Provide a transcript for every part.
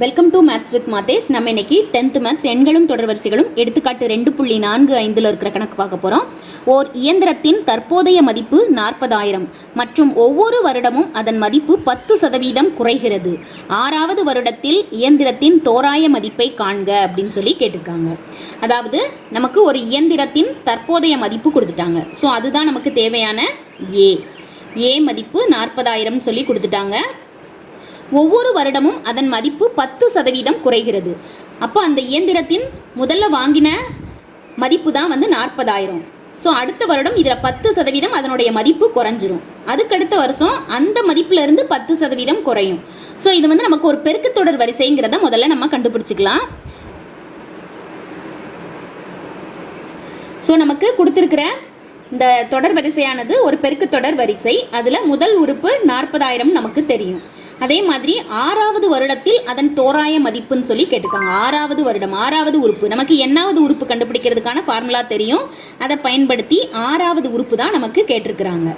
Welcome to maths with Mathesh நம்ம இன்னைக்கு tenth maths எண்களும் தொடர்வரிசைகளும் எடுத்துக்காட்டு ரெண்டு புள்ளி நான்கு ஐந்தில் இருக்கிற கணக்கு பார்க்க போகிறோம் ஓர் இயந்திரத்தின் தற்போதைய மதிப்பு நாற்பதாயிரம் மற்றும் ஒவ்வொரு வருடமும் அதன் மதிப்பு பத்து சதவீதம் குறைகிறது. ஆறாவது வருடத்தில் இயந்திரத்தின் தோராய மதிப்பை காண்க அப்படின்னு சொல்லி கேட்டிருக்காங்க. அதாவது நமக்கு ஒரு இயந்திரத்தின் தற்போதைய மதிப்பு கொடுத்துட்டாங்க. ஸோ அதுதான் நமக்கு தேவையான ஏ ஏ மதிப்பு நாற்பதாயிரம் சொல்லி கொடுத்துட்டாங்க. ஒவ்வொரு வருடமும் அதன் மதிப்பு பத்து சதவீதம் குறைகிறது. அப்போ அந்த இயந்திரத்தின் முதல்ல வாங்கின மதிப்பு தான் வந்து நாற்பதாயிரம். ஸோ அடுத்த வருடம் இதில் பத்து சதவீதம் அதனுடைய மதிப்பு குறைஞ்சிரும். அதுக்கடுத்த வருஷம் அந்த மதிப்புலேருந்து பத்து சதவீதம் குறையும். ஸோ இது வந்து நமக்கு ஒரு பெருக்குத்தொடர் வரிசைங்கிறத முதல்ல நம்ம கண்டுபிடிச்சிக்கலாம். ஸோ நமக்கு கொடுத்துருக்கிற இந்த தொடர் வரிசையானது ஒரு பெருக்கு தொடர் வரிசை. அதில் முதல் உறுப்பு நாற்பதாயிரம் நமக்கு தெரியும். அதே மாதிரி ஆறாவது வருடத்தில் அதன் தோராய மதிப்புன்னு சொல்லி கேட்டிருக்காங்க ஆறாவது வருடம் ஆறாவது உறுப்பு. நமக்கு என்னாவது உறுப்பு கண்டுபிடிக்கிறதுக்கான ஃபார்முலா தெரியும். அதை பயன்படுத்தி ஆறாவது உறுப்பு தான் நமக்கு கேட்டிருக்கிறாங்க.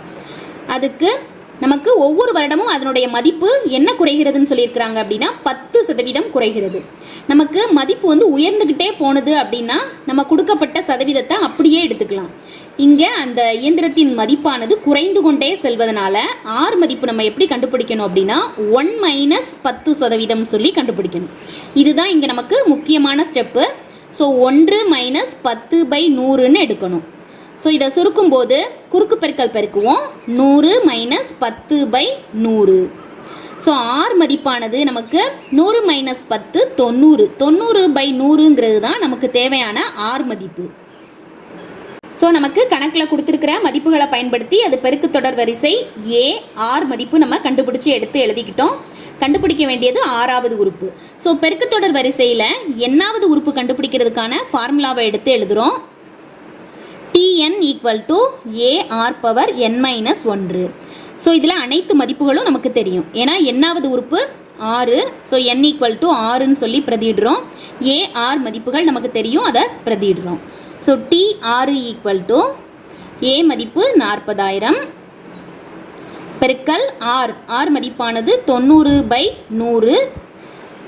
அதுக்கு நமக்கு ஒவ்வொரு வருடமும் அதனுடைய மதிப்பு என்ன குறைகிறதுன்னு சொல்லியிருக்கிறாங்க அப்படின்னா பத்து சதவீதம் குறைகிறது. நமக்கு மதிப்பு வந்து உயர்ந்துக்கிட்டே போனது அப்படின்னா நம்ம கொடுக்கப்பட்ட சதவீதத்தை அப்படியே எடுத்துக்கலாம். இங்கே அந்த இயந்திரத்தின் மதிப்பானது குறைந்து கொண்டே செல்வதனால ஆர் மதிப்பு நம்ம எப்படி கண்டுபிடிக்கணும் அப்படின்னா ஒன் மைனஸ் பத்து சதவீதம் சொல்லி கண்டுபிடிக்கணும். இதுதான் இங்கே நமக்கு முக்கியமான ஸ்டெப்பு ஸோ ஒன்று மைனஸ் பத்து பை நூறுன்னு எடுக்கணும். ஸோ இதை சுருக்கும் போது குறுக்கு பெருக்கல் பெருக்குவோம். நூறு மைனஸ் பத்து பை நூறு. ஸோ ஆர் மதிப்பானது நமக்கு நூறு மைனஸ் பத்து தொண்ணூறு. தொண்ணூறு பை நூறுங்கிறது தான் நமக்கு தேவையான ஆர் மதிப்பு. ஸோ நமக்கு கணக்கில் கொடுத்துருக்கிற மதிப்புகளை பயன்படுத்தி அது பெருக்கு தொடர் வரிசை ஏ ஆர் மதிப்பு நம்ம கண்டுபிடிச்சி எடுத்து எழுதிக்கிட்டோம். கண்டுபிடிக்க வேண்டியது ஆறாவது உறுப்பு. ஸோ பெருக்கு தொடர் வரிசையில் என்னாவது உறுப்பு கண்டுபிடிக்கிறதுக்கான ஃபார்முலாவை எடுத்து எழுதுகிறோம் TN equal to AR power N minus ஒன்று. ஸோ இதில் அனைத்து மதிப்புகளும் நமக்கு தெரியும். ஏன்னா என்னாவது உறுப்பு ஆறு. ஸோ என் ஈக்குவல் டு ஆறுன்னு சொல்லி பிரதிடுறோம் ஏஆர் மதிப்புகள் நமக்கு தெரியும். அதை பிரதிடுறோம் ஸோ டி ஆறு ஈக்குவல் டு ஏ மதிப்பு நாற்பதாயிரம். பெருக்கல் ஆர் ஆர் மதிப்பானது தொண்ணூறு பை நூறு.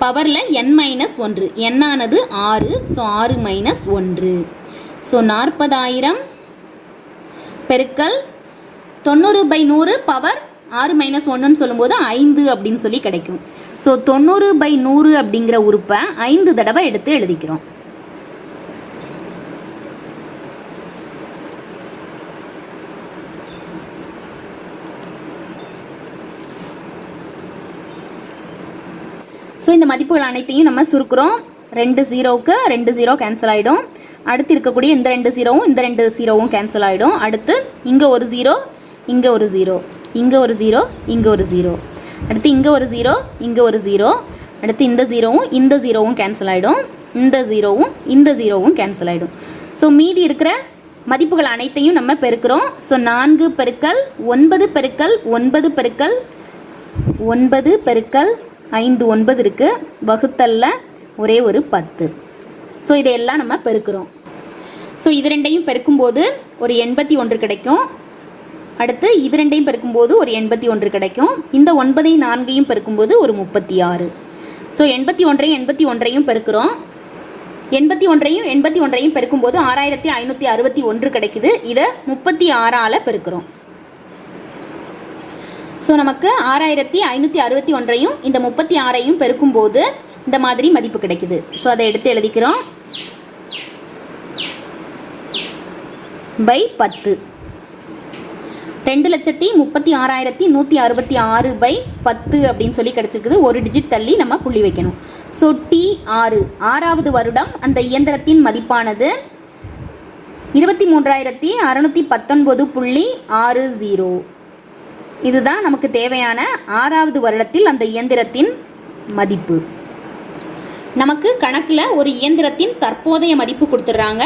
பவரில் என் மைனஸ் ஒன்று. எண்ணானது ஆறு. ஸோ ஆறு மைனஸ் ஒன்று. ஸோ நாற்பதாயிரம். பெருக்கல் தொண்ணூறு பை நூறு. பவர் ஆறு மைனஸ் ஒன்றுன்னு சொல்லும்போது ஐந்து அப்படின்னு சொல்லி கிடைக்கும். ஸோ தொண்ணூறு பை நூறு அப்படிங்கிற உறுப்பை ஐந்து தடவை எடுத்து எழுதிக்கிறோம். ஸோ இந்த மதிப்புகள் அனைத்தையும் நம்ம சுருக்குறோம். ரெண்டு ஜீரோவுக்கு ரெண்டு ஜீரோ கேன்சல் ஆகிடும் அடுத்து இருக்கக்கூடிய இந்த ரெண்டு ஜீரோவும் இந்த ரெண்டு ஜீரோவும் கேன்சல் ஆகிடும் அடுத்து இங்கே ஒரு ஜீரோ இங்கே ஒரு ஜீரோ இங்கே ஒரு ஜீரோ இங்கே ஒரு ஜீரோ அடுத்து இங்கே ஒரு ஜீரோ இங்கே ஒரு ஜீரோ அடுத்து இந்த ஜீரோவும் இந்த ஜீரோவும் கேன்சல் ஆகிடும் இந்த ஜீரோவும் இந்த ஜீரோவும் கேன்சல் ஆகிடும் ஸோ மீதி இருக்கிற மதிப்புகள் அனைத்தையும் நம்ம பெருக்கிறோம். ஸோ நான்கு பெருக்கல் ஒன்பது பெருக்கல் ஒன்பது பெருக்கல் ஒன்பது பெருக்கல் ஐந்து ஒன்பது இருக்குது வகுத்தல்ல ஒரே ஒரு பத்து. ஸோ இதையெல்லாம் நம்ம பெருக்கிறோம். ஸோ இது ரெண்டையும் பெருக்கும்போது ஒரு எண்பத்தி ஒன்று கிடைக்கும். அடுத்து இது ரெண்டையும் பெருக்கும்போது ஒரு எண்பத்தி ஒன்று கிடைக்கும். இந்த ஒன்பதையும் நான்கையும் பெருக்கும்போது ஒரு முப்பத்தி ஆறு. ஸோ எண்பத்தி ஒன்றையும் எண்பத்தி ஒன்றையும் பெருக்கிறோம். எண்பத்தி ஒன்றையும் எண்பத்தி ஒன்றையும் பெருக்கும்போது ஆறாயிரத்தி ஐநூற்றி அறுபத்தி ஒன்று கிடைக்குது. இதை முப்பத்தி ஆறால் பெருக்கிறோம். ஸோ நமக்கு ஆறாயிரத்தி ஐநூற்றி அறுபத்தி ஒன்றையும் இந்த முப்பத்தி ஆறையும் பெருக்கும்போது இந்த மாதிரி மதிப்பு கிடைக்குது. ஸோ அதை எடுத்து எழுதிக்கிறோம். பை பத்து. ரெண்டு லட்சத்தி முப்பத்தி ஆறாயிரத்தி நூற்றி அறுபத்தி ஆறு பை பத்து அப்படின்னு சொல்லி கிடச்சிருக்குது. ஒரு டிஜிட் தள்ளி நம்ம புள்ளி வைக்கணும். ஸோ டி ஆறு. ஆறாவது வருடம் அந்த இயந்திரத்தின் மதிப்பானது இருபத்தி மூன்றாயிரத்தி அறநூற்றி பத்தொன்பது புள்ளி ஆறு ஜீரோ. இதுதான் நமக்கு தேவையான ஆறாவது வருடத்தில் அந்த இயந்திரத்தின் மதிப்பு. நமக்கு கணக்கில் ஒரு இயந்திரத்தின் தற்போதைய மதிப்பு கொடுத்துட்றாங்க.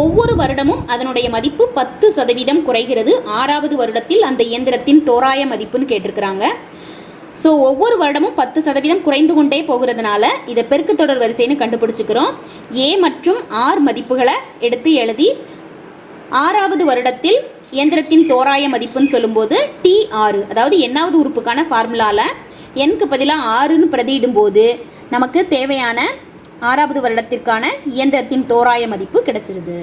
ஒவ்வொரு வருடமும் அதனுடைய மதிப்பு பத்து சதவீதம் குறைகிறது. ஆறாவது வருடத்தில் அந்த இயந்திரத்தின் தோராய மதிப்புன்னு கேட்டிருக்கிறாங்க. ஸோ ஒவ்வொரு வருடமும் பத்து சதவீதம் குறைந்து கொண்டே போகிறதுனால இதை பெருக்கு தொடர் வரிசைன்னு கண்டுபிடிச்சிக்கிறோம். ஏ மற்றும் ஆர் மதிப்புகளை எடுத்து எழுதி ஆறாவது வருடத்தில் இயந்திரத்தின் தோராய மதிப்புன்னு சொல்லும்போது டி ஆறு அதாவது எண்ணாவது உறுப்புக்கான ஃபார்முலாவில் எனக்கு பதிலாக ஆறுன்னு பிரதியிடும்போது நமக்கு தேவையான ஆறாவது வருடத்திற்கான இயந்திரத்தின் தோராய மதிப்பு கிடைச்சிருது.